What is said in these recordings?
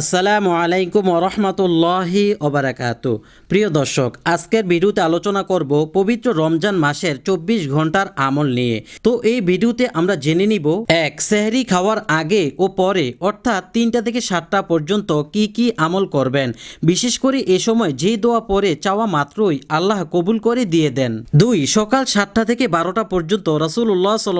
আসসালামু আলাইকুম রহমতুল্লাহি ওবরাকাত প্রিয় দর্শক, আজকের ভিডিওতে আলোচনা করব পবিত্র রমজান মাসের চব্বিশ ঘণ্টার আমল নিয়ে। তো এই ভিডিওতে আমরা জেনে নিব, এক, সেহরি খাওয়ার আগে ও পরে, অর্থাৎ তিনটা থেকে সাতটা পর্যন্ত কি কি আমল করবেন। বিশেষ করে এ সময় যে দোয়া পরে চাওয়া মাত্রই আল্লাহ কবুল করে দিয়ে দেন। দুই, সকাল সাতটা থেকে বারোটা পর্যন্ত রাসূলুল্লাহ সাল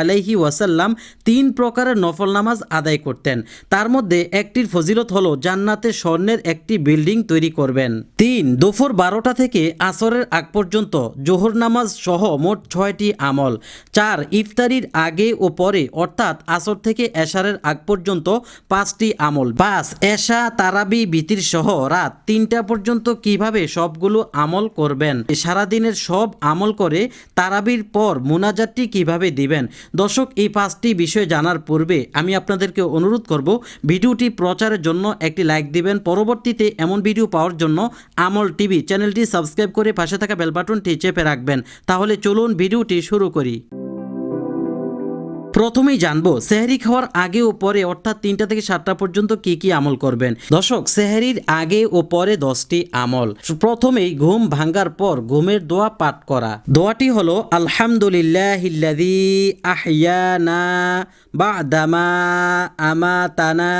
আলাইহি ওয়াসাল্লাম তিন প্রকারের নফল নামাজ আদায় করতেন। তার মধ্যে একটির ফজিলত হলো জান্নাতে স্বর্ণের একটি বিল্ডিং তৈরি করবেন। তিন, দুপুর বারোটা থেকে আসরের আগ পর্যন্ত জোহর নামাজ সহ মোট ছয়টি আমল। চার, ইফতারির আগে ও পরে, অর্থাৎ আসর থেকে এশারের আগ পর্যন্ত পাঁচটি আমল। পাঁচ, এশা, তারাবি, বিতির সহ রাত তিনটা পর্যন্ত কীভাবে সবগুলো আমল করবেন? সারাদিনের সব আমল করে তারাবির পর মুনাজাতটি কীভাবে দিবেন? দর্শক, এই পাঁচটি বিষয় জানার পূর্বে আমি আপনাদেরকে অনুরোধ করব, ভিডিওটি প্রচারের জন্য একটি লাইক দিবেন। পরবর্তীতে এমন ভিডিও পাওয়ার জন্য আমল টিভি চ্যানেলটি সাবস্ক্রাইব করে পাশে থাকা বেলবাটনটি চেপে রাখবেন। তাহলে চলুন ভিডিওটি শুরু করি। প্রথমেই জানব, সেহারি খাওয়ার আগে ও পরে, অর্থাৎ তিনটা থেকে সাতটা পর্যন্ত কি কি আমল করবেন। দর্শক, সেহারির আগে ও পরে দশটি আমল। প্রথমেই ঘুম ভাঙ্গার পর ঘুমের দোয়া পাঠ করা। দোয়াটি হলো বাদামা আমাতানা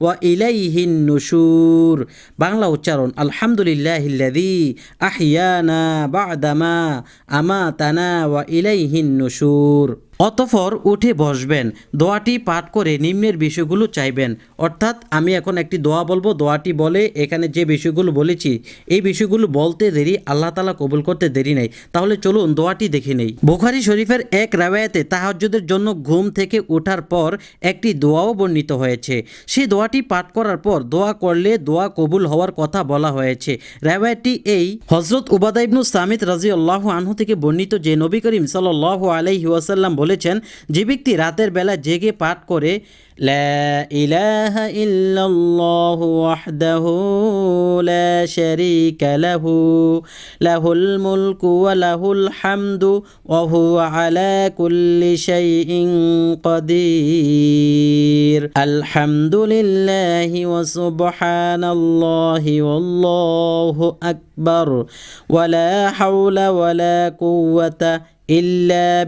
ওয়া ইলাইহিন নুশুর। বাংলা উচ্চারণ, আলহামদুলিল্লাহিল্লাযী আহইয়ানা বাদামা আমাতানা ওয়া ইলাইহিন নুশুর। অতঃপর উঠে বসবেন। দোয়াটি পাঠ করে নিম্নের বিষয়গুলো চাইবেন। অর্থাৎ আমি এখন একটি দোয়া বলব। দোয়াটি বলে এখানে যে বিষয়গুলো বলেছি, এই বিষয়গুলো বলতে দেরি, আল্লাহ তালা কবুল করতে দেরি নেই। তাহলে চলুন দোয়াটি দেখে নেই। বোখারি শরীফের এক রাওয়ায়াতে তাহাজ্জুদের জন্য ঘুম থেকে ওঠার পর একটি দোয়াও বর্ণিত হয়েছে। সেই দোয়াটি পাঠ করার পর দোয়া করলে দোয়া কবুল হওয়ার কথা বলা হয়েছে। রাওয়ায়াতটি এই হজরত উবাদা ইবনু সামিত রাজি আল্লাহ আনহু থেকে বর্ণিত যে নবী করিম সাল্লাহ আলাইহি ওয়াসাল্লাম বলেছেন যে ব্যক্তি রাতের বেলা জেগে পাঠ করে আকবর ইল্লা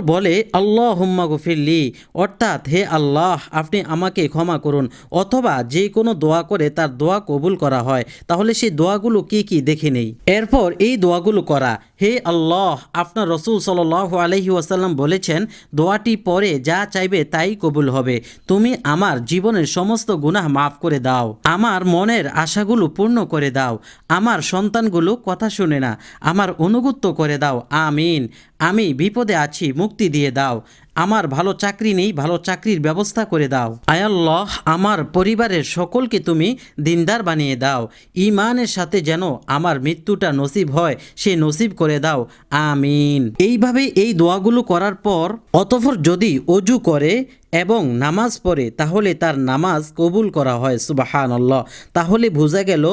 বলে আল্লাহ হুম্মা গফিরলি। অর্থাৎ, হে আল্লাহ, আপনি আমাকে ক্ষমা করুন। অথবা, যে কোনো দোয়া করে তার দোয়া কবুল করা হয়। তাহলে সেই দোয়াগুলো কি কি দেখে নেই? এরপর এই দোয়াগুলো করা। হে আল্লাহ, আপনার রসুল সাল আলহি ওয়াসাল্লাম বলেছেন, দোয়াটি পরে যা চাইবে তাই কবুল হবে। তুমি আমার জীবনের সমস্ত গুনাহ মাফ করে দাও। আমার মনের আশাগুলো পূর্ণ করে দাও। আমার সন্তানগুলো কথা শুনে না। আমার অনুগত্য করে দাও। আমিন। আমি বিপদে আছি, মুক্তি দিয়ে দাও। আমার ভালো চাকরি নেই, ভালো চাকরির ব্যবস্থা করে দাও। আয়াল্লাহ আমার পরিবারের সকলকে তুমি দিনদার বানিয়ে দাও। ইমানের সাথে যেন আমার মৃত্যুটা নসিব হয়, সে নসিব করে দাও। আমিন। এইভাবে এই দোয়াগুলো করার পর অতফর যদি অজু করে এবং নামাজ পড়ে তাহলে তার নামাজ কবুল করা হয় সুবাহান আল্লাহ তাহলে বোঝা গেল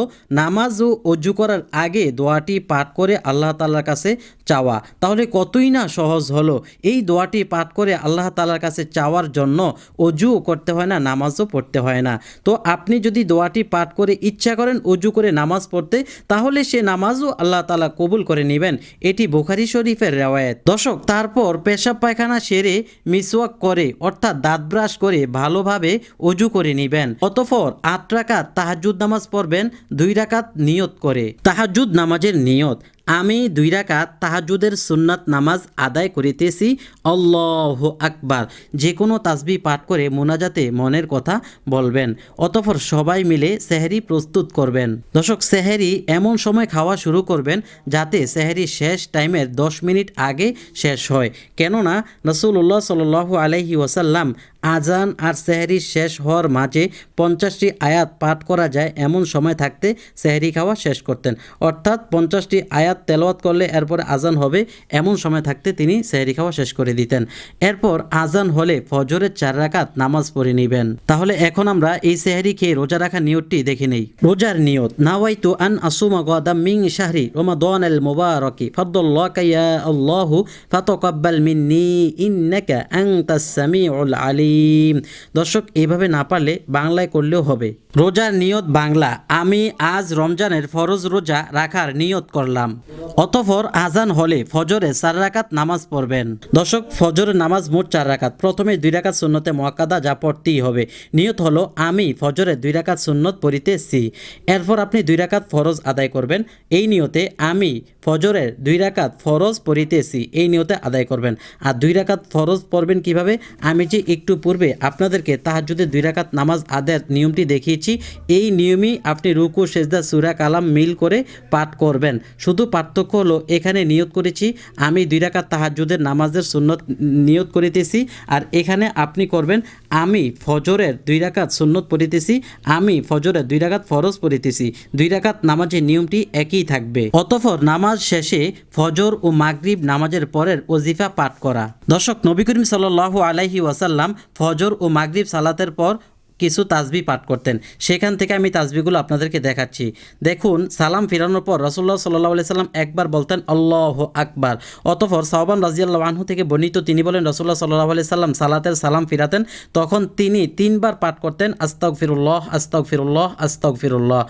নামাজ ও অজু করার আগে দোয়াটি পাঠ করে আল্লাহ তাল্লার কাছে চাওয়া। তাহলে কতই না সহজ হলো এই দোয়াটি পাঠ করে আল্লাহ তালার কাছে চাওয়ার জন্য অজুও করতে হয় না, নামাজও পড়তে হয় না। তো আপনি যদি দোয়াটি পাঠ করে ইচ্ছা করেন অজু করে নামাজ পড়তে, তাহলে সে নামাজও আল্লাহ তালা কবুল করে নেবেন। এটি বোখারি শরীফের রেওয়ায়ত। দর্শক, তারপর পেশাব পায়খানা সেরে মিসওয়াক করে, অর্থাৎ দাঁত ব্রাশ করে ভালোভাবে অজু করে নেবেন। অতঃপর আট রাকাত তাহাজুদ নামাজ পড়বেন, দুই রাকাত নিয়ত করে। তাহাজুদ নামাজের নিয়ত। আমি দুই রাকাত তাহাজুদের সুন্নাত নামাজ আদায় করিতেছি, আল্লাহ আকবার। যে কোনো তাসবি পাঠ করে মোনাজাতে মনের কথা বলবেন, অতঃপর সবাই মিলে সেহেরি প্রস্তুত করবেন। দর্শক, সেহেরি এমন সময় খাওয়া শুরু করবেন যাতে সেহেরি শেষ টাইমের দশ মিনিট আগে শেষ হয়। কেননা রসুল্লাহ সাল আলহি ওয়াসাল্লাম আজান আর সেহরি শেষ হওয়ার মাঝে পঞ্চাশটি আয়াত পাঠ করা যায়, এমন সময় থাকতে সেহরি খাওয়া শেষ করতেন। অর্থাৎ পঞ্চাশটি আয়াত তেলাওয়াত করলে এরপরে আজান হবে, এমন সময় থাকতে তিনি সেহরি খাওয়া শেষ করে দিতেন। এরপর আজান হলে ফজরের চার রাকাত নামাজ পড়ে নেবেন। তাহলে এখন আমরা এই সেহরি খেয়ে রোজা রাখা নিয়তটি দেখে নেই। রোজার নিয়ত নাওয়াইতু আন আসুমা গাদাম মিং শাহরি রমাদান আল মুবারাকি ফাদুল্লাকা ইয়া আল্লাহু ফাতাকাব্বাল মিন্নি, ইন্নাকা আনতাস সামিউল আলিম। দর্শক এইভাবে না পারলে বাংলায় করলেও হবে। রোজার নিয়ত বাংলা। আমি আজ রমজানের ফরজ রোজা রাখার নিয়ত করলাম। অতঃপর আজান হলে ফজরে চার রাকাত নামাজ পড়বেন। দর্শক, ফজরের নামাজ মোট চার রাকাত। প্রথমে দুই রাকাত সুন্নতে মোয়াক্কাদা যা পড়তেই হবে। নিয়ত হলো, আমি ফজরে দুই রাকাত সুন্নত পড়িতেছি। এরপর আপনি দুই রাকাত ফরজ আদায় করবেন। এই নিয়তে আমি ফজরের দুই রাকাত ফরজ পড়িতেছি, এই নিয়তে আদায় করবেন। আর দুই রাকাত ফরজ পড়বেন কীভাবে? আমি যে একটু পূর্বে আপনাদেরকে তাহাজুদের দুই রাকাত নামাজ আদায়ের নিয়মটি দেখিয়েছি, এই নিয়মই আপনি রুকু, সেজদা, সুরা, কালাম মিল করে পাঠ করবেন। শুধু পার্থক্য হলো, এখানে নিয়ত করেছি, আমি দুই রাকাত তাহাজুদের নামাজের সুন্নত নিয়ত করিতেছি, আর এখানে আপনি করবেন, আমি ফজরের দুই রাকাত সুন্নত পড়িতেছি, আমি ফজরের দুই রাকাত ফরজ পড়িতেছি। দুই রাকাত নামাজের নিয়মটি একই থাকবে। অতঃপর নামাজ শেষে ফজর ও মাগরিব নামাজের পরের ওজিফা পাঠ করা। দর্শক, নবী করিম সাল্লাহ আলাইহি ওয়াসাল্লাম ফজর ও মাগরিব সালাতের পর কিছু তাজবি পাঠ করতেন। সেখান থেকে আমি তাজবিগুলো আপনাদেরকে দেখাচ্ছি। দেখুন, সালাম ফিরানোর পর রসুল্লাহ সাল্লাহ আলি সাল্লাম একবার বলতেন, আল্লাহ আকবার। অতঃপর সাহবান রাজিয়াল্লাহ আনহু থেকে বর্ণিত তিনি বলেন রসুল্লাহ সাল্লাহ আলি সাল্লাম সালাতের সালাম ফিরাতেন। তখন তিনি তিনবার পাঠ করতেন আস্তক ফিরুল্লাহ আস্তক ফিরুল্লাহ আস্তক ফিরুল্লাহ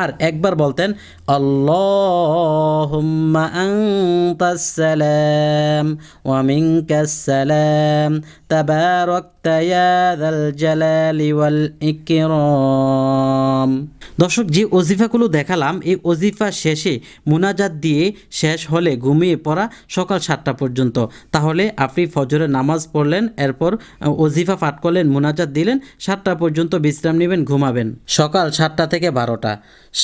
আর একবার বলতেন আনতাস সালাম ওয়া মিনকাস সালাম। তাবারাকতা যাল জালালি ওয়াল ইকরাম দর্শক, যে ওজিফাগুলো দেখালাম, এই ওজিফা শেষে মুনাজাত দিয়ে শেষ হলে ঘুমিয়ে পড়া সকাল সাতটা পর্যন্ত। তাহলে আপনি ফজরের নামাজ পড়লেন, এরপর ওজিফা পাঠ করলেন, মুনাজাত দিলেন, সাতটা পর্যন্ত বিশ্রাম নেবেন, ঘুমাবেন। সকাল সাতটা থেকে বারোটা।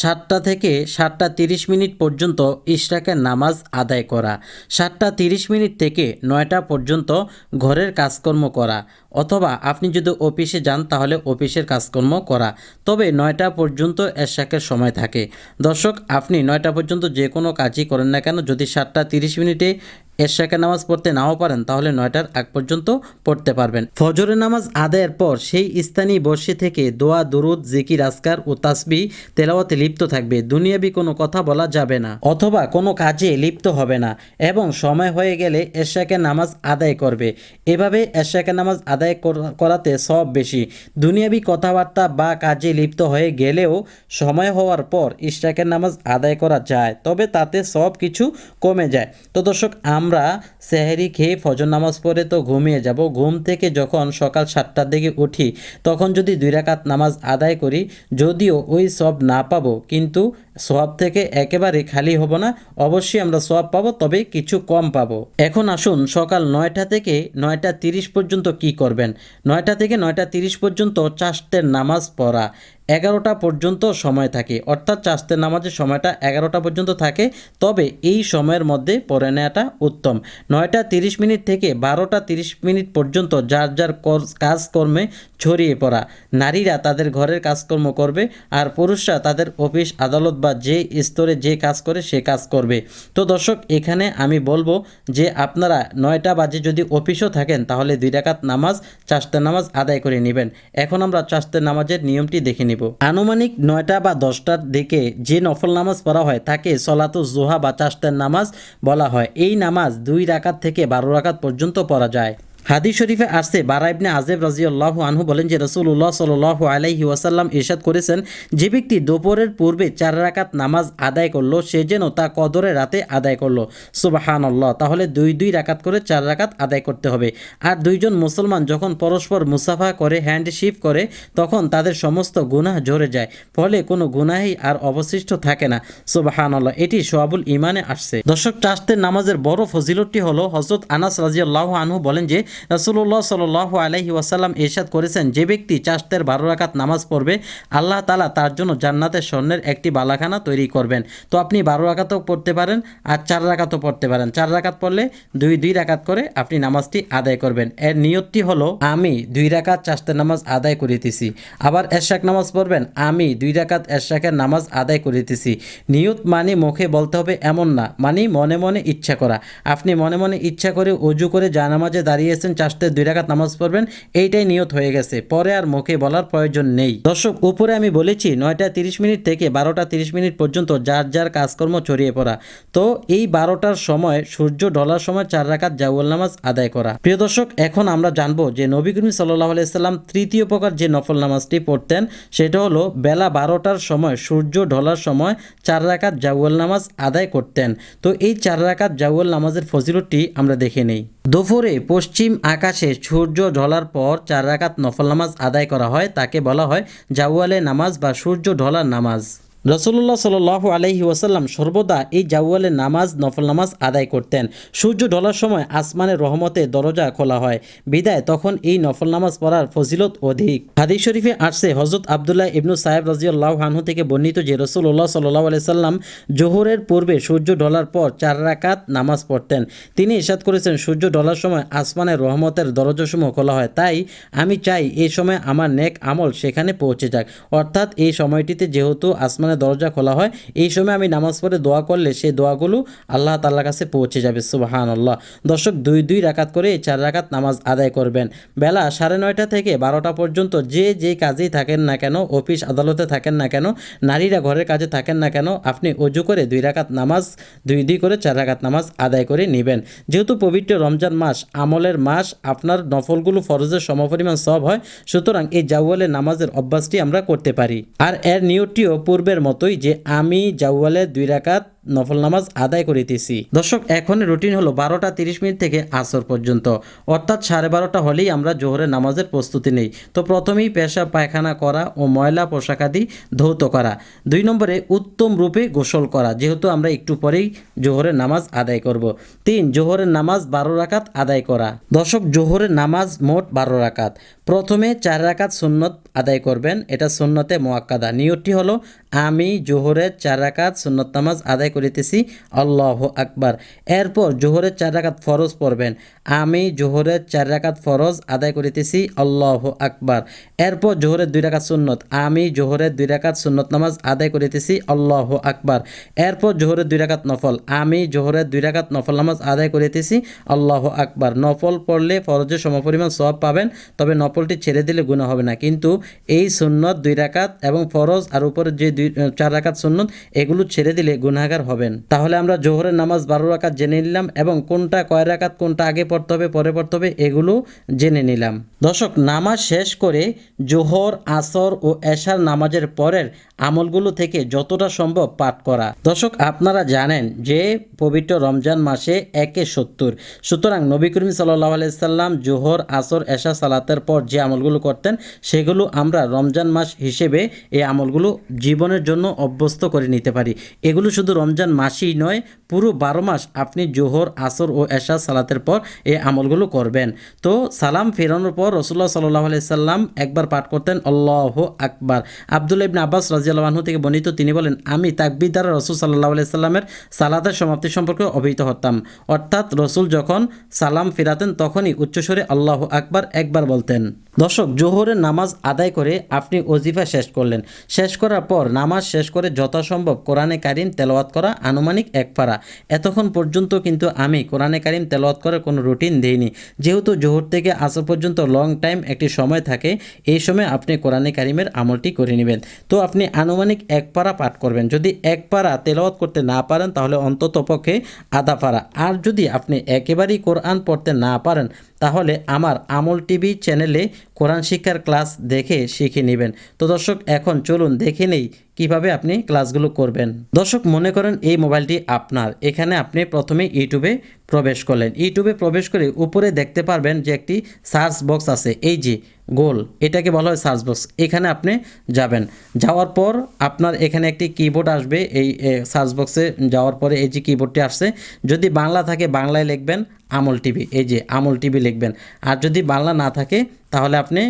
সাতটা থেকে সাতটা তিরিশ মিনিট পর্যন্ত ইশরাকের নামাজ আদায় করা। সাতটা তিরিশ মিনিট থেকে নয়টা পর্যন্ত ঘরের কাজকর্ম করা। অথবা আপনি যদি অফিসে যান, তাহলে অফিসের কাজকর্ম করা। তবে নয়টা পর্যন্ত এশাকের সময় থাকে। দর্শক, আপনি নয়টা পর্যন্ত যে কোনো কাজই করেন না কেন, যদি সাতটা তিরিশ মিনিটে এশাকের নামাজ পড়তে নাও পারেন, তাহলে নয়টার আগ পর্যন্ত পড়তে পারবেন। ফজরের নামাজ আদায়ের পর সেই স্থানীয় বর্ষে থেকে দোয়া, দুরুদ, জিকির আসকার ও তাসবি তেলাওয়াতে লিপ্ত থাকবে। দুনিয়াবি কোনো কথা বলা যাবে না, অথবা কোনো কাজে লিপ্ত হবে না এবং সময় হয়ে গেলে এশাকের নামাজ আদায় করবে। এভাবে এশাকের নামাজ আদায় করাতে সব বেশি। দুনিয়াবি কথাবার্তা বা কাজে লিপ্ত হয়ে গেলেও সময় হওয়ার পর ইশরাকের নামাজ আদায় করা যায়, তবে তাতে সব কিছু কমে যায়। তো দর্শক, আমরা সেহেরি খেয়ে ফজর নামাজ পড়ে তো ঘুমিয়ে যাব। ঘুম থেকে যখন সকাল সাতটার দিকে উঠি, তখন যদি দুই রাকাত নামাজ আদায় করি, যদিও ওই সব না পাবো, কিন্তু সব থেকে একেবারে খালি হব না। অবশ্যই আমরা সব পাবো, তবে কিছু কম পাবো। এখন আসুন সকাল নয়টা থেকে নয়টা তিরিশ পর্যন্ত কি করবেন? নয়টা থেকে নয়টা তিরিশ পর্যন্ত চাষতের নামাজ পড়া। এগারোটা পর্যন্ত সময় থাকে। অর্থাৎ চাষতের নামাজের সময়টা এগারোটা পর্যন্ত থাকে। তবে এই সময়ের মধ্যে পড়ে নেওয়াটা উত্তম। নয়টা তিরিশ মিনিট থেকে বারোটা তিরিশ মিনিট পর্যন্ত যার যার কর- কাজকর্মে ছড়িয়ে পড়া। নারীরা তাদের ঘরের কাজকর্ম করবে আর পুরুষরা তাদের অফিস আদালত বা যে স্তরে যে কাজ করে সে কাজ করবে। তো দর্শক, এখানে আমি বলব যে আপনারা নয়টা বাজে যদি অফিসও থাকেন, তাহলে দুই রাকাত নামাজ চাষতের নামাজ আদায় করে নেবেন। এখন আমরা চাষতের নামাজের নিয়মটি দেখে নিব। আনুমানিক নয়টা বা দশটার দিকে যে নফল নামাজ পড়া হয়, তাকে সলাতু জোহা বা চাষতের নামাজ বলা হয়। এই নামাজ দুই রাকাত থেকে বারো রাকাত পর্যন্ত পড়া যায়। হাদিস শরীফে আসছে, বারা ইবনে আজেব রাজিউল্লাহ আনহু বলেন যে রসুল রসুল্লাহ সাল আলাইহি ওয়াসাল্লাম ইরশাদ করেছেন, যে ব্যক্তি দুপুরের পূর্বে চার রাকাত নামাজ আদায় করল, সে যেন তা কদরে রাতে আদায় করল। সুবাহান আল্লাহ তাহলে দুই দুই রাকাত করে চার রাকাত আদায় করতে হবে। আর দুইজন মুসলমান যখন পরস্পর মুসাফা করে হ্যান্ডশিপ করে, তখন তাদের সমস্ত গুনাহ ঝরে যায়। ফলে কোনো গুনাহই আর অবশিষ্ট থাকে না। সুবাহান আল্লাহ এটি সোয়াবুল ইমানে আসছে। দর্শক চাষতের নামাজের বড় ফজিলতটি হলো হজরত আনাস রাজিয়াল্লাহ আনহু বলেন যে রসুল্লাহ সাল আলহি ওয়াসাল্লাম এরশাদ করেছেন, যে ব্যক্তি চাষতের বারো রাকাত নামাজ পড়বে, আল্লাহ তালা তার জন্য জান্নাতের স্বর্ণের একটি বালাখানা তৈরি করবেন। তো আপনি বারো রাকাতও পড়তে পারেন আর চার রাকাতও পড়তে পারেন। চার রাকাত পড়লে দুই দুই রাকাত করে আপনি নামাজটি আদায় করবেন। এর নিয়তটি হলো, আমি দুই রাকাত চাষতের নামাজ আদায় করিতেছি, আবার এরশাক নামাজ পড়বেন, আমি দুই রাকাত এরশাকের নামাজ আদায় করিতেছি। নিয়ত মানে মুখে বলতে হবে এমন না মানে মনে মনে ইচ্ছা করা। আপনি মনে মনে ইচ্ছা করে অজু করে জানামাজে দাঁড়িয়েছেন চাষতের দুই রাকাত নামাজ পড়বেন, এইটাই নিয়ত হয়ে গেছে। পরে আর মুখে বলার প্রয়োজন নেই। দর্শক, উপরে আমি বলেছি, নয়টা তিরিশ মিনিট থেকে বারোটা তিরিশ মিনিট পর্যন্ত যার যার কাজকর্ম ছড়িয়ে পড়া। তো এই বারোটার সময় সূর্য ঢলার সময় চার রাকাত জাউল নামাজ আদায় করা। প্রিয় দর্শক, এখন আমরা জানব যে নবী করিম সাল্লাহ আলাইসাল্লাম তৃতীয় প্রকার যে নফল নামাজটি পড়তেন, সেটা হলো বেলা বারোটার সময় সূর্য ঢলার সময় চার রাকাত জাউল নামাজ আদায় করতেন। তো এই চার রাকাত জাউল নামাজের ফজিলতটি আমরা দেখে নেই। দুপুরে পশ্চিম আকাশে সূর্য ঢলার পর চার রাকাত নফল নামাজ আদায় করা হয়। তাকে বলা হয় জাউয়ালে নামাজ বা সূর্য ঢলার নামাজ। রসুল্লাহ সাল আলহি ওয়াসাল্লাম সর্বদা এই জাওয়ালের নামাজ, নফল নামাজ আদায় করতেন। সূর্য ঢলার সময় আসমানের রহমতে দরজা খোলা হয়। বিদায়, তখন এই নফল নামাজ পড়ার ফজিলত অধিক। হাদিস শরীফে আসছে হজরত আবদুল্লাহ ইবনু সাহেব রাজিউল্লাহ হানহু থেকে বর্ণিত যে রসুল্লাহ সাল্লাহ আলাইসাল্লাম জোহরের পূর্বে সূর্য ঢলার পর চার রাকাত নামাজ পড়তেন। তিনি ইসাদ করেছেন, সূর্য ঢলার সময় আসমানের রহমতের দরজাসমূহ খোলা হয়। তাই আমি চাই এই সময় আমার নেক আমল সেখানে পৌঁছে যাক। অর্থাৎ এই সময়টিতে যেহেতু আসমান আসমানের দরজা খোলা হয়, এই সময় আমি নামাজ পড়ে দোয়া করলে সেই দোয়াগুলো আল্লাহ তাল্লার কাছে পৌঁছে যাবে সুবাহান আল্লাহ দর্শক, দুই দুই রাকাত করে চার রাকাত নামাজ আদায় করবেন। বেলা সাড়ে নয়টা থেকে বারোটা পর্যন্ত যে যে কাজেই থাকেন না কেন, অফিস আদালতে থাকেন না কেন, নারীরা ঘরের কাজে থাকেন না কেন, আপনি অজু করে দুই রাকাত নামাজ, দুই দুই করে চার রাকাত নামাজ আদায় করে নেবেন। যেহেতু পবিত্র রমজান মাস, আমলের মাস, আপনার নফলগুলো ফরজের সমপরিমাণ সব হয়, সুতরাং এই জাউয়ালের নামাজের অভ্যাসটি আমরা করতে পারি। আর এর নিয়তটিও পূর্বের মতোই যে আমি জাওয়ালে দুই রাকাত নফল নামাজ আদায় করিতেছি। দর্শক, এখন রুটিন হলো বারোটা তিরিশ মিনিট থেকে আসর পর্যন্ত। অর্থাৎ সাড়ে বারোটা হলেই আমরা জোহরের নামাজের প্রস্তুতি নেই। তো প্রথমেই পেশা পায়খানা করা ও ময়লা পোশাকাদি ধৌত করা। দুই নম্বরে উত্তম রূপে গোসল করা, যেহেতু আমরা একটু পরেই জোহরের নামাজ আদায় করব। তিন, জোহরের নামাজ বারো রাকাত আদায় করা। দর্শক, জোহরের নামাজ মোট বারো রাকাত। প্রথমে চার রাকাত সুন্নত আদায় করবেন, এটা সুন্নতে মোয়াক্কাদা। নিয়তটি হলো, আমি জোহরের চার রাকাত সুন্নত নামাজ আদায় করিতেছি। আল্লাহ আকবার। এরপর জোহরের চার রাকাত ফরজ পড়বেন। আমি জোহরের চার রাকাত ফরজ আদায় করিতেছি। আল্লাহ আকবার। এরপর জোহরের দুই রাকাত সুন্নত। আমি জোহরের দুই রাকাত সুন্নত নামাজ আদায় করিতেছি। আল্লাহ আকবার। এরপর জোহরের দুই রাকাত নফল। আমি জোহরের দুই রাকাত নফল নামাজ আদায় করিতেছি। আল্লাহ আকবার। নফল পড়লে ফরজের সমপরিমাণ সব পাবেন। তবে নফলটি ছেড়ে দিলে গুণা হবে না। কিন্তু এই সুন্নত দুই রাকাত এবং ফরজ আর উপরে যে দুই, চার রাকাত সুন্নত, এগুলো ছেড়ে দিলে গুনাগার হবেন। তাহলে আমরা জোহরের নামাজ বারো রাকাত জেনে নিলাম এবং কোনটা কয় রাকাত, কোনটা আগে পড়তে হবে, পরে পড়তে হবে, এগুলো জেনে নিলাম। দর্শক, নামাজ শেষ করে জোহর, আসর ও এশার নামাজের পরের আমলগুলো থেকে যতটা সম্ভব পাঠ করা। দর্শক, আপনারা জানেন যে পবিত্র রমজান মাসে একে সত্তর। সুতরাং নবী করিম সাল্লাহ আলাইসাল্লাম জোহর, আসর, এশা সালাতের পর যে আমলগুলো করতেন, সেগুলো আমরা রমজান মাস হিসেবে এই আমলগুলো জীবনের জন্য অভ্যস্ত করে নিতে পারি। এগুলো শুধু রমজান মাসই নয়, পুরো বারো মাস আপনি জোহর, আসর ও এশা সালাতের পর এই আমলগুলো করবেন। তো সালাম ফেরানোর পর রসুল্লাহ সাল্লাহ আলাইসাল্লাম একবার পাঠ করতেন আল্লাহ আকবার। আবদুল্লা ইবনে আব্বাস রাজিয়ালহু থেকে বর্ণিত, তিনি বলেন, আমি তাকবির দ্বারা রসুল সাল্লাহ আলাইসাল্লামের সালাতের সমাপ্তি সম্পর্কে অবহিত হতাম। অর্থাৎ রসুল যখন সালাম ফেরাতেন, তখনই উচ্চস্বরে আল্লাহ আকবার একবার বলতেন। দর্শক, জোহরের নামাজ আদায় করে আপনি ওজিফা শেষ করলেন। শেষ করার পর নামাজ শেষ করে যথাসম্ভব কোরআনে কারিম তেলাওয়াত করা আনুমানিক এক পারা। এতক্ষণ পর্যন্ত কিন্তু আমি কোরআনে কারিম তেলাওয়াত করার কোনো রুটিন দিইনি। যেহেতু জোহর থেকে আসর পর্যন্ত লং টাইম একটি সময় থাকে, এই সময় আপনি কোরআনে কারিমের আমলটি করে নেবেন। তো আপনি আনুমানিক এক পারা পাঠ করবেন। যদি এক পারা তেলাওয়াত করতে না পারেন, তাহলে অন্তত পক্ষে আধা পারা। আর যদি আপনি একেবারেই কোরআন পড়তে না পারেন তাহলে আমার আমল টিভি চ্যানেলে কোরআন শিক্ষার ক্লাস দেখে শিখে নেবেন। তো দর্শক, এখন চলুন দেখে নেই কীভাবে আপনি ক্লাসগুলো করবেন। দর্শক, মনে করেন এই মোবাইলটি আপনার। এখানে আপনি প্রথমে ইউটিউবে প্রবেশ করলেন। ইউটিউবে প্রবেশ করে উপরে দেখতে পারবেন যে একটি সার্চ বক্স আছে। এই যে, গোল। এটাকে বলা হয় সার্চ বক্স। এখানে আপনি যাবেন। যাওয়ার পর আপনার এখানে একটি কিবোর্ড আসবে। এই সার্চ বক্সে যাওয়ার পরে এই যে কিবোর্ডটি আসছে, যদি বাংলা থাকে, বাংলায় লিখবেন। আমল টিভি, এই যে আমল টিভি লিখবেন। আর যদি বাংলা না থাকে, তাহলে আপনি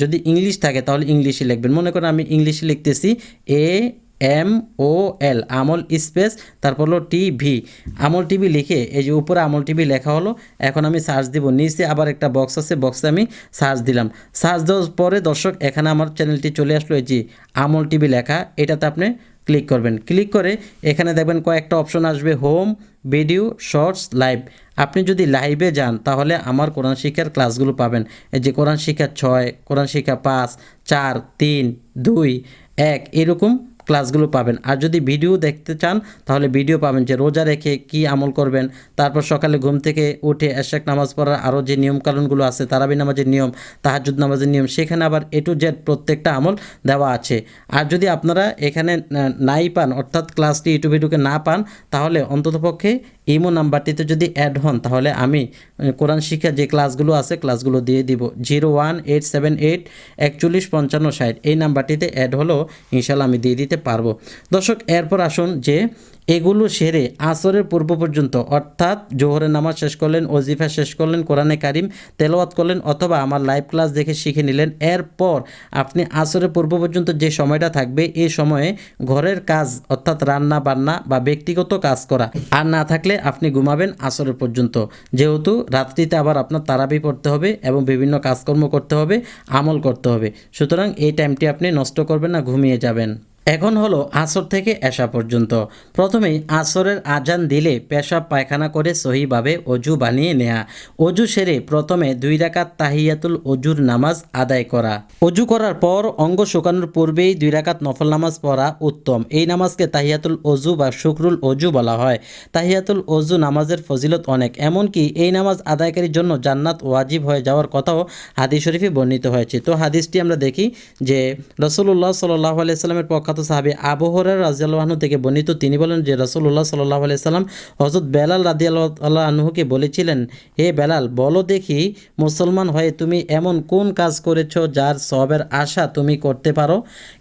যদি ইংলিশ থাকে, তাহলে ইংলিশে লিখবেন। মনে করেন আমি ইংলিশে লিখতেছি, এ, এম, ও, এল, আমল স্পেস, তারপর হলো টিভি। আমল টিভি লিখে, এই যে উপরে আমল টিভি লেখা হলো, এখন আমি সার্চ দিব, নিচে আবার একটা বক্স আছে, বক্সে আমি সার্চ দিলাম। সার্চ দেওয়ার পরে দর্শক, এখানে আমার চ্যানেলটি চলে আসলো, এই যে আমল টিভি লেখা, এটাতে আপনি ক্লিক করবেন। ক্লিক করে এখানে দেখবেন কয়েকটা অপশন আসবে হোম ভিডিও শর্টস লাইভ আপনি যদি লাইভে যান, তাহলে আমার কোরআন শিক্ষার ক্লাসগুলো পাবেন। এই যে কোরআন শিক্ষা ছয়, কোরআন শিক্ষা পাঁচ, চার, তিন, দুই, এক, এরকম ক্লাসগুলো পাবেন। আর যদি ভিডিও দেখতে চান, তাহলে ভিডিও পাবেন যে রোজা রেখে কি আমল করবেন। তারপর সকালে ঘুম থেকে উঠে এশাক নামাজ পড়ার আরও যে নিয়মকানুনগুলো আছে, তারাবি নামাজের নিয়ম তাহাজুদ নামাজের নিয়ম, সেখানে আবার এ টু জেড প্রত্যেকটা আমল দেওয়া আছে। আর যদি আপনারা এখানে নাই পান, অর্থাৎ ক্লাসটি ইউটিউবে ঢুকে না পান, তাহলে অন্ততপক্ষে ইমো নাম্বারটিতে যদি অ্যাড হন, তাহলে আমি কোরআন শিক্ষা যে ক্লাসগুলো আছে ক্লাসগুলো দিয়ে দিব। Zero one eight seven eight একচল্লিশ পঞ্চান্ন ষাট। এই নাম্বারটিতে অ্যাড হলো, ইনশাল্লাহ আমি দিয়ে দিতে পারব। দর্শক, এরপর আসুন যে এগুলো সেরে আসরের পূর্ব পর্যন্ত, অর্থাৎ জোহরের নামাজ শেষ করলেন ওজিফা শেষ করলেন, কোরআনে কারিম তেলাওয়াত করলেন, অথবা আমার লাইভ ক্লাস দেখে শিখে নিলেন, এরপর আপনি আসরের পূর্ব পর্যন্ত যে সময়টা থাকবে, এই সময়ে ঘরের কাজ, অর্থাৎ রান্না বান্না বা ব্যক্তিগত কাজ করা। আর না থাকলে আপনি ঘুমাবেন আসরের পর্যন্ত। যেহেতু রাত্রিতে আবার আপনার তারাবি পড়তে হবে এবং বিভিন্ন কাজকর্ম করতে হবে, আমল করতে হবে। সুতরাং এই টাইমটি আপনি নষ্ট করবেন না, ঘুমিয়ে যাবেন। এখন হলো আসর থেকে এশা পর্যন্ত। প্রথমেই আসরের আজান দিলে পেশাব পায়খানা করে সহিভাবে অজু বানিয়ে নেয়া। অজু সেরে প্রথমে দুই রাকাত তাহিয়াতুল অজুর নামাজ আদায় করা। অজু করার পর অঙ্গ শুকানোর পূর্বেই দুই রাকাত নফল নামাজ পড়া উত্তম। এই নামাজকে তাহিয়াতুল অজু বা শুকরুল অজু বলা হয়। তাহিয়াতুল অজু নামাজের ফজিলত অনেক। এমনকি এই নামাজ আদায়কারীর জন্য জান্নাত ওয়াজিব হয়ে যাওয়ার কথাও হাদিস শরীফে বর্ণিত হয়েছে। তো হাদিসটি আমরা দেখি যে রসুল্লাহ সাল্লাহ আলাইস্লামের প্রখ্যাত সাহাবি আবু হরার রাজিয়াল্লাহনু থেকে বর্ণিত, তিনি বলেন যে রসুল্লাহ সাল্লাহ আলাইসাল্লাম হজরত বেলাল রাদিয়াল্লাহ আনহুকে বলেছিলেন, হে বেলাল, বলো দেখি মুসলমান হয়ে তুমি এমন কোন কাজ করেছ যার সবের আশা তুমি করতে পারো?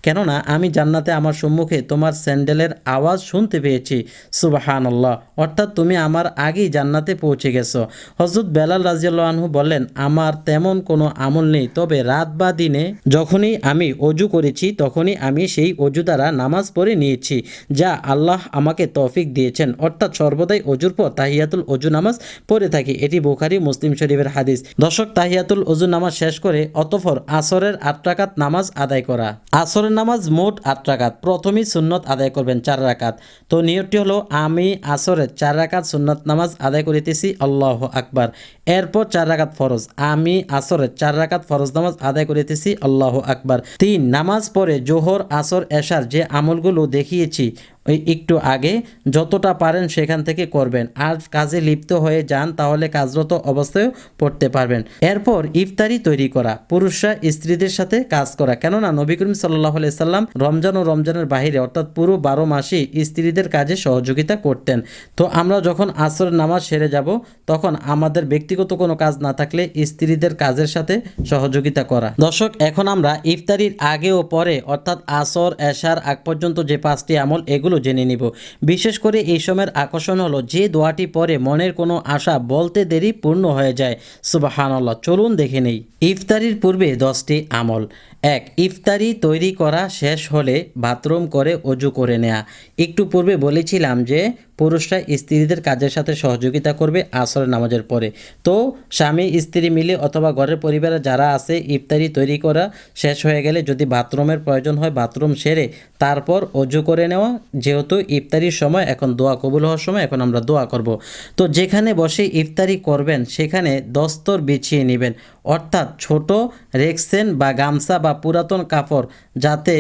কেননা আমি জান্নাতে আমার সম্মুখে তোমার স্যান্ডেলের আওয়াজ শুনতে পেয়েছি। সুবাহান আল্লাহ অর্থাৎ তুমি আমার আগেই জান্নাতে পৌঁছে গেছো। হজরত বেলাল রাজিয়াল্লাহ আনহু বললেন, আমার তেমন কোনো আমল নেই, তবে রাত বা দিনে যখনই আমি অজু করেছি, তখনই আমি সেই অজু দ্বারা নামাজ পড়ে নিয়েছি, যা আল্লাহ আমাকে তৌফিক দিয়েছেন। অর্থাৎ সর্বদাই অজুর পর তাহিয়াতুল অজু নামাজ পড়ে থাকি। এটি বুখারি, মুসলিম শরীফের হাদিস। দর্শক, তাহিয়াতুল অজু নামাজ শেষ করে অতফর আসরের আট রাকাত নামাজ আদায় করা। আসরের নামাজ মোট আট রাকাত, প্রথমেই সুন্নত আদায় করবেন চার রাকাত। তো নিয়তটি হলো, আমি আসরের চার রাকাত সুন্নত নামাজ আদায় করিতেছি, আল্লাহ আকবার। এরপর চার রাকাত ফরজ, আমি আসরের চার রাকাত ফরজ নামাজ আদায় করিতেছি, আল্লাহ আকবার। তিন, নামাজ পড়ে জোহর, আসর এশার যে আমলগুলো দেখিয়েছি একটু আগে যতটা পারেন সেখান থেকে করবেন। আর কাজে লিপ্ত হয়ে যান তাহলে কাজরত অবস্থায়ও পড়তে পারবেন। এরপর ইফতারি তৈরি করা, পুরুষরা স্ত্রীদের সাথে কাজ করা। কেননা নবী করিম সাল্লাহ সাল্লাম রমজান ও রমজানের বাহিরে, অর্থাৎ পুরো বারো মাসই স্ত্রীদের কাজে সহযোগিতা করতেন। তো আমরা যখন আসরের নামাজ সেরে যাব, তখন আমাদের ব্যক্তিগত কোনো কাজ না থাকলে স্ত্রীদের কাজের সাথে সহযোগিতা করা। দর্শক, এখন আমরা ইফতারির আগে ও পরে, অর্থাৎ আসর, এশার আগ পর্যন্ত যে পাঁচটি আমল, এগুলো জেনে নিব। বিশেষ করে এই সময়ের আকর্ষণ হলো যে দোয়াটি পরে মনের কোনো আশা বলতে দেরি পূর্ণ হয়ে যায়। সুবাহানাল্লাহ, চলুন দেখে নেই। ইফতারির পূর্বে দশটি আমল। এক, ইফতারি তৈরি করা শেষ হলে বাথরুম করে অজু করে নেয়া। একটু পূর্বে বলেছিলাম যে পুরুষরা স্ত্রীদের কাজের সাথে সহযোগিতা করবে আসর নামাজের পরে। তো, স্বামী, স্ত্রী মিলে অথবা ঘরের পরিবারে যারা আছে, ইফতারি তৈরি করা শেষ হয়ে গেলে যদি বাথরুমের প্রয়োজন হয় বাথরুম সেরে তারপর অজু করে নেওয়া। যেহেতু ইফতারির সময়, এখন দোয়া কবুল হওয়ার সময়, এখন আমরা দোয়া করব। তো, যেখানে বসে ইফতারি করবেন, সেখানে দস্তর বিছিয়ে নেবেন। অর্থাৎ ছোট রেক্সেন বা গামছা বা পুরাতন কাপড় যাতে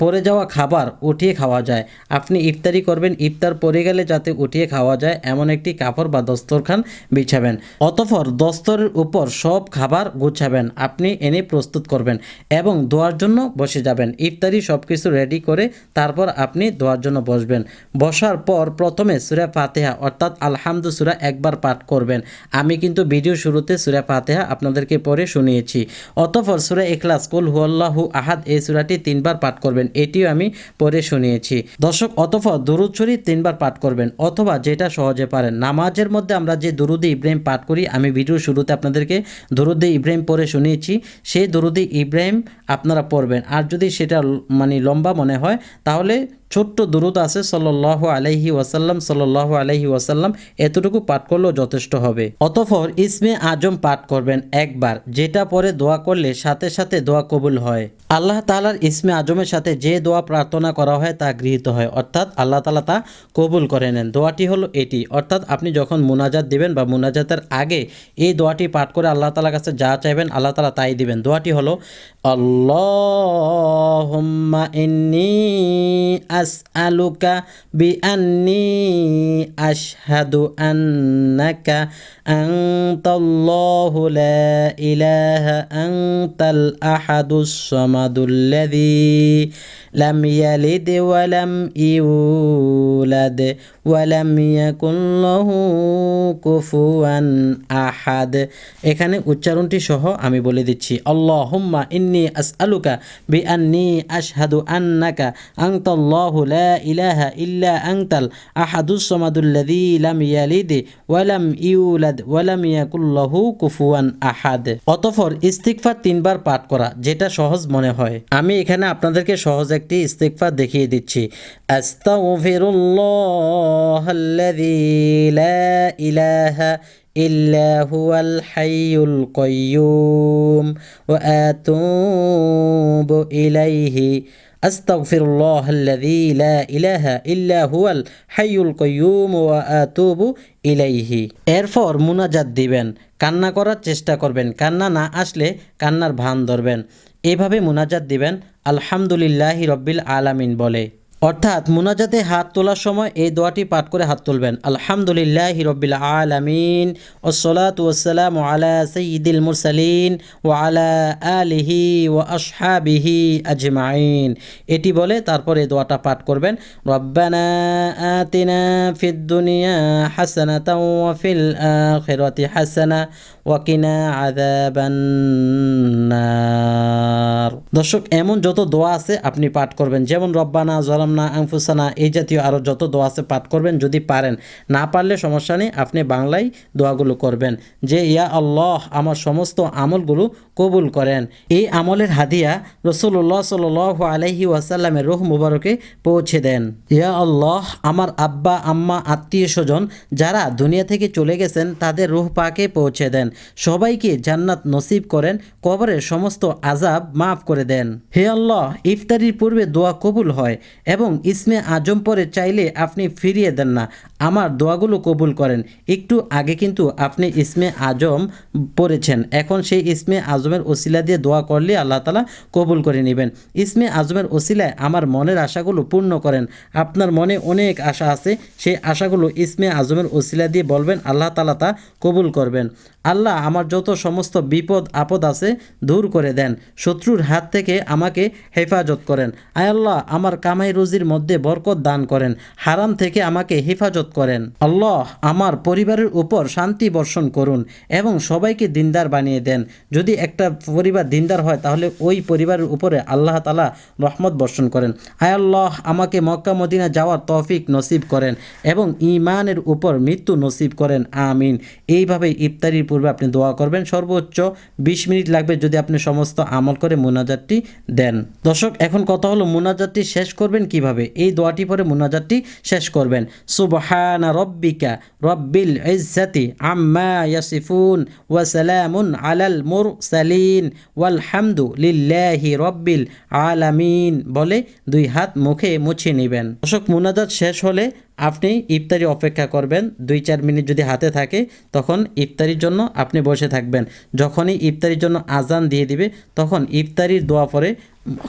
পড়ে যাওয়া খাবার উঠিয়ে খাওয়া যায়। আপনি ইফতারি করবেন, ইফতার পরে গেলে যাতে উঠিয়ে খাওয়া যায়, এমন একটি কাপড় বা দস্তরখান বিছাবেন। অতঃপর দস্তরের উপর সব খাবার গুছাবেন, আপনি এনে প্রস্তুত করবেন এবং দোয়ার জন্য বসে যাবেন। ইফতারি সব কিছু রেডি করে তারপর আপনি দোয়ার জন্য বসবেন। বসার পর প্রথমে সুরা ফাতেহা, অর্থাৎ আলহামদু সুরা একবার পাঠ করবেন। আমি কিন্তু ভিডিও শুরুতে সুরা ফাতেহা আপনাদেরকে আপনাদেরকে পড়ে শুনিয়েছি। অতঃপর সুরা এখলাস কুল হুয়াল্লাহু আহাদ এই সুরাটি তিনবার পাঠ করবেন, এটিও আমি পড়ে শুনিয়েছি। দর্শক, অতঃপর দুরুদ শরীফ তিনবার পাঠ করবেন, অথবা যেটা সহজে পারেন। নামাজের মধ্যে আমরা যে দুরুদে ইব্রাহিম পাঠ করি, আমি ভিডিও শুরুতে আপনাদেরকে দরুদে ইব্রাহিম পড়ে শুনিয়েছি, সেই দরুদে ইব্রাহিম আপনারা পড়বেন। আর যদি সেটা মানে লম্বা মনে হয়, তাহলে ছোট্ট দূরত আছে সল্লাহ আলাইহি ওয়াসাল্লাম সল্লাহ আলাইহি ওয়াসাল্লাম, এতটুকু পাঠ করলেও যথেষ্ট হবে। অতঃপর ইসমে আজম পাঠ করবেন একবার, যেটা পরে দোয়া করলে সাথে সাথে দোয়া কবুল হয়। আল্লাহ তালার ইসমে আজমের সাথে যে দোয়া প্রার্থনা করা হয় তা গৃহীত হয়, অর্থাৎ আল্লাহ তালা তা কবুল করে নেন। দোয়াটি হলো এটি, অর্থাৎ আপনি যখন মুনাজাত দিবেন বা মুনাজাতের আগে এই দোয়াটি পাঠ করে আল্লাহ তালার কাছে যা চাইবেন আল্লাহ তালা তাই দিবেন। দোয়াটি হলো ইন্নি আসআলুকা বিআন্নি আশহাদু আন্নাকা আনতাল্লাহু লা ইলাহা আনতাল আহাদুস সামাদুল্লাযী লাম ইয়ালিদ ওয়া লাম ইউলাদ ওয়া লাম ইয়াকুল লাহু কুফুয়ান আহাদ এখানে উচ্চারণটি সহ আমি বলে দিচ্ছি, আল্লাহুম্মা ইন্নি আসআলুকা বিআন্নি আশহাদু আন্নাকা আনতাল্লাহু লা ইলাহা ইল্লা আনতাল আহাদুস সামাদুল্লাযী লাম ইয়ালিদ ওয়া লাম ইউলাদ ওয়া লাম ইয়াকুল লাহু কুফুয়ান আহাদ। অতঃপর ইস্তিগফার তিনবার পাঠ করা, যেটা সহজ মনে হয়। আমি এখানে আপনাদেরকে সহজ একটি ইস্তিগফার দেখিয়ে দিচ্ছি আস্তাগফিরুল্লাহাল্লাযী লা ইলাহা إلا هو الحي القيوم وأتوب إليه أستغفر الله الذي لا إله إلا هو الحي القيوم وأتوب إليه এরপর মুনাজাত দিবেন কান্না করার চেষ্টা করবেন কান্না না আসলে কান্নার ভান ধরবেন এভাবে মুনাজাত দিবেন আলহামদুলিল্লাহি রব্বিল আলামিন বলে। অর্থাৎ মুনাজাতে হাত তোলার সময় এই দোয়াটি পাঠ করে হাত তুলবেন। আলহামদুলিল্লাহ রব্বিল আলামিন। ওসালাম আলা সঈদুল মুরসালিন ও আলা আলিহি ও আসহাবিহি আজমাইন। এটি বলে তারপরে এই দোয়াটা পাঠ করবেন, রব্বানা আতিনা ফিদ দুনিয়া হাসানাতা ওয়া ফিল আখিরাতি হাসানা ওয়াকিনা আযাবান নার। দর্শক, এমন যত দোয়া আছে আপনি পাঠ করবেন। যেমন, রব্বানা জলামনা আংফুসানা এই জাতীয় আরও যত দোয়া আছে পাঠ করবেন, যদি পারেন। না পারলে সমস্যা নেই, আপনি বাংলায় দোয়াগুলো করবেন। যে, ইয়া আল্লাহ, আমার সমস্ত আমলগুলো কবুল করেন। এই আমলের হাদিয়া রসুল্লাহ সাল আলহি ওয়াসাল্লামের রোহ মুবারকে পৌঁছে দেন। ইয়া আল্লাহ, আমার আব্বা, আম্মা, আত্মীয় স্বজন যারা দুনিয়া থেকে চলে গেছেন, তাদের রুহ পাকে পৌঁছে দেন। সবাইকে জান্নাত নসিব করেন, কবরের সমস্ত আজাব মাফ করে দেন। হে আল্লাহ, ইফতারির পূর্বে দোয়া কবুল হয় এবং ইসমে আজম পরে চাইলে আপনি ফিরিয়ে দেন না। আমার দোয়াগুলো কবুল করেন। একটু আগে কিন্তু আপনি ইসমে আজম পড়েছেন। এখন সেই ইসমে আজমের ওসিলা দিয়ে দোয়া করলে আল্লাহ তালা কবুল করে নেবেন। ইসমে আজমের ওসিলায় আমার মনের আশাগুলো পূর্ণ করেন। আপনার মনে অনেক আশা আছে। সেই আশাগুলো ইসমে আজমের ওসিলা দিয়ে বলবেন, আল্লাহ তালা তা কবুল করবেন। আল্লাহ আমার যত সমস্ত বিপদ, আপদ আছে দূর করে দেন। শত্রুর হাত থেকে আমাকে হেফাজত করেন। আয় আল্লাহ, আমার কামাই রুজির মধ্যে বরকত দান করেন। হারাম থেকে আমাকে হেফাজত করেন। আল্লাহ আমার পরিবারের উপর শান্তি বর্ষণ করুন এবং সবাইকে দিনদার বানিয়ে দেন। যদি একটা পরিবার দিনদার হয়, তাহলে ওই পরিবারের উপরে আল্লাহ তালা রহমত বর্ষণ করেন। আয় আল্লাহ, আমাকে মক্কা, মদিনা যাওয়ার তৌফিক নসিব করেন এবং ইমানের উপর মৃত্যু নসিব করেন। আমিন। এইভাবে ইফতারির পূর্বে আপনি দোয়া করবেন। সর্বোচ্চ বিশ মিনিট লাগবে যদি আপনি সমস্ত আমল করে মুনাজাতটি দেন। দর্শক, এখন কথা হলো মুনাজাতটি শেষ করবেন কীভাবে? এই দোয়াটি পরে মুনাজাতটি শেষ করবেন। সুবহানা রব্বিকা রব্বিল ইজ্জাতি আম্মা ইয়াসিফুন ওয়া সালামুন আলাল মুরসালিন ওয়াল হামদু লিল্লাহি রব্বিল আলামিন বলে দুই হাত মুখে মুছে নেবেন। দর্শক, মুনাজাত শেষ হলে আপনি ইফতারি অপেক্ষা করবেন, দুই চার মিনিট যদি হাতে থাকে, তখন ইফতারির জন্য আপনি বসে থাকবেন। যখনই ইফতারির জন্য আজান দিয়ে দিবে, তখন ইফতারির দোয়া পরে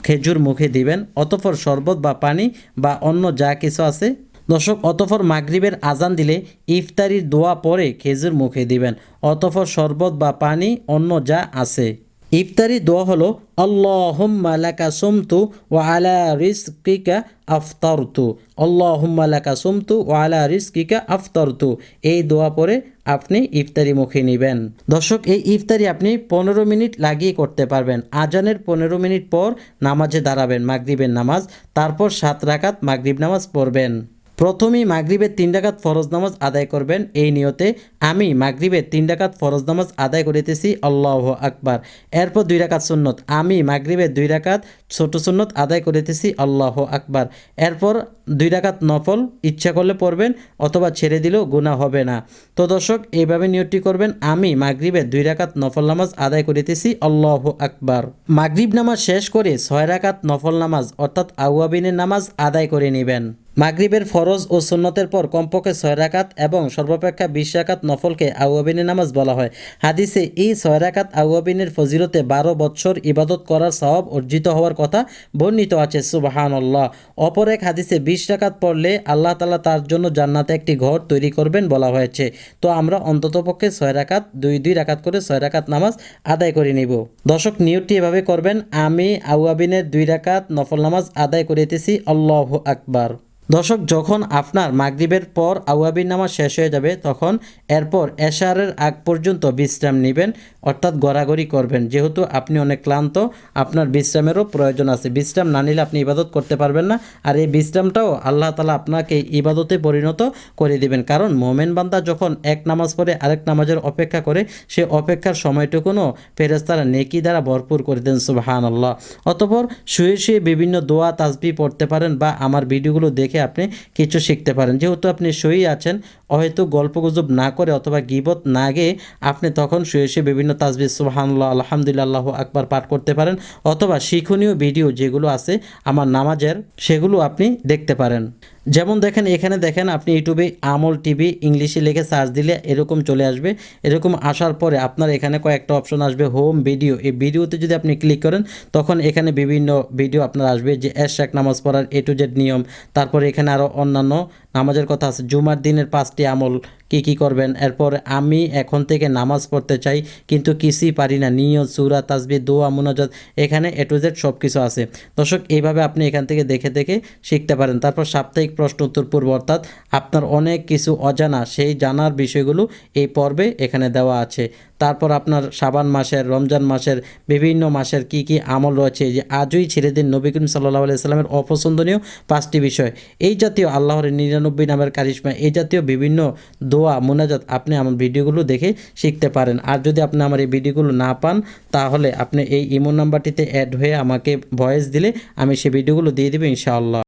খেজুর মুখে দিবেন, অতঃপর শরবত বা পানি বা অন্য যা কিছু আছে। দর্শক, অতঃপর মাগরিবের আজান দিলে ইফতারির দোয়া পরে খেজুর মুখে দিবেন, অতঃপর শরবত বা পানি, অন্য যা আছে। ইফতারি দোয়া হলো, আল্লাহুম্মা সুমতু ওয়া আলা রিজকিকা আফতারতু। আল্লাহুম্মা লাকা সুমতু ওয়া আলা রিজকিকা আফতারতু। এই দোয়া পরে আপনি ইফতারি মুখে নেবেন। দর্শক, এই ইফতারি আপনি পনেরো মিনিট লাগিয়ে করতে পারবেন। আজানের পনেরো মিনিট পর নামাজে দাঁড়াবেন, মাগরিবের নামাজ। তারপর সাত রাকাত মাগরিব নামাজ পড়বেন। প্রথমেই মাগরিবের তিন ডাকাত ফরজ নামাজ আদায় করবেন। এই নিয়তে আমি মাগরিবের তিন ডাকাত ফরজ নামাজ আদায় করিতেছি। আল্লাহ আকবার। এরপর দুই রাকাত সুন্নত। আমি মাগরিবের দুই রাকাত ছোট সুন্নত আদায় করিতেছি। আল্লাহ আকবার। এরপর দুই রাকাত নফল ইচ্ছা করলে পড়বেন অথবা ছেড়ে দিলেও গুণা হবে না। তো দর্শক, এইভাবে নিয়তটি করবেন। আমি মাগরিবের দুই রাকাত নফল নামাজ আদায় করিতেছি। আল্লাহ আকবার। মাগরিব নামাজ শেষ করে ছয় রাকাত নফল নামাজ অর্থাৎ আউয়াবিনের নামাজ আদায় করে নেবেন। মাগরিবের ফরজ ও সুন্নতের পর কমপক্ষে ছয় রাকাত এবং সর্বাপেক্ষা বিশ রাকাত নফলকে আউয়াবিনের নামাজ বলা হয়। হাদিসে এই ছয় রাকাত আউয়াবিনের ফজিলতে বারো বৎসর ইবাদত করার সওয়াব অর্জিত হওয়ার কথা বর্ণিত আছে। সুবাহান আল্লাহ অপর এক হাদিসে বিশ রাকাত পড়লে আল্লাহ তালা তার জন্য জান্নাতে একটি ঘর তৈরি করবেন বলা হয়েছে। তো আমরা অন্ততপক্ষে ছয় রাকাত, দুই দুই রাকাত করে ছয় রাকাত নামাজ আদায় করে নিব। দর্শক, নিয়তটি এভাবে করবেন, আমি আউয়াবিনের দুই রাকাত নফল নামাজ আদায় করিতেছি। আল্লাহ আকবার। দর্শক, যখন আপনার মাগরিবের পর আউয়াবির নামাজ শেষ হয়ে যাবে, তখন এরপর এশারের আগ পর্যন্ত বিশ্রাম নেবেন, অর্থাৎ গড়াগড়ি করবেন। যেহেতু আপনি অনেক ক্লান্ত, আপনার বিশ্রামেরও প্রয়োজন আছে। বিশ্রাম না নিলে আপনি ইবাদত করতে পারবেন না, আর এই বিশ্রামটাও আল্লাহ তালা আপনাকে ইবাদতে পরিণত করে দিবেন। কারণ মোমেন বান্দা যখন এক নামাজ পড়ে, আরেক নামাজের অপেক্ষা করে, সে অপেক্ষার সময়টুকুনও ফেরেস্তারা নেকি দ্বারা ভরপুর করে দেন সুবাহান আল্লাহ অতপর শুয়ে শুয়ে বিভিন্ন দোয়া তাসবি পড়তে পারেন বা আমার ভিডিওগুলো দেখে আপনি কিছু শিখতে পারেন। যেহেতু আপনি সই আছেন হয়তো গল্পগুজব না করে অথবা গিবত না গিয়ে আপনি তখন শুয়ে শুয়ে বিভিন্ন তাজবি সুবাহান্লাহ আলহামদুলিল্লাহ আকবার পাঠ করতে পারেন অথবা শিক্ষণীয় ভিডিও যেগুলো আছে আমার নামাজের সেগুলো আপনি দেখতে পারেন। যেমন দেখেন, এখানে দেখেন আপনি ইউটিউবে আমল টিভি ইংলিশে লিখে সার্চ দিলে এরকম চলে আসবে। এরকম আসার পরে আপনার এখানে কয়েকটা অপশন আসবে, হোম ভিডিও। এই ভিডিওতে যদি আপনি ক্লিক করেন, তখন এখানে বিভিন্ন ভিডিও আপনার আসবে যে এশাক নামাজ পড়ার এ টু জেড নিয়ম। তারপরে এখানে আরও অন্যান্য নামাজের কথা আছে। জুমার দিনের পাঁচটি আমল কি কি করবেন? এরপর আমি এখন থেকে নামাজ পড়তে চাই, কিন্তু কিছুই পারি না। নিয়ত, সুরা তাসবি দোয়া, মুনাজাত, এখানে এ টু জেড সব কিছু আছে। দর্শক, এইভাবে আপনি এখান থেকে দেখে দেখে শিখতে পারেন। তারপর সাপ্তাহিক প্রশ্ন উত্তর পূর্ব, অর্থাৎ আপনার অনেক কিছু অজানা সেই জানার বিষয়গুলো এই পর্বে এখানে দেওয়া আছে। তারপর আপনার সাবান মাসের, রমজান মাসের, বিভিন্ন মাসের কি কি আমল রয়েছে, যে আজই ছেড়ে দিন নবী করিম সাল্লাহ আলাইস্লামের অপছন্দনীয় পাঁচটি বিষয়। এই জাতীয় আল্লাহর নিরানব্বই নামের কারিশমা, এই জাতীয় বিভিন্ন দোয়া, মোনাজাত আপনি আমার ভিডিওগুলো দেখে শিখতে পারেন। আর যদি আপনি আমার এই ভিডিওগুলো না পান, তাহলে আপনি এই ইমো নাম্বারটিতে অ্যাড হয়ে আমাকে ভয়েস দিলে আমি সেই ভিডিওগুলো দিয়ে দেবো ইনশাআল্লাহ।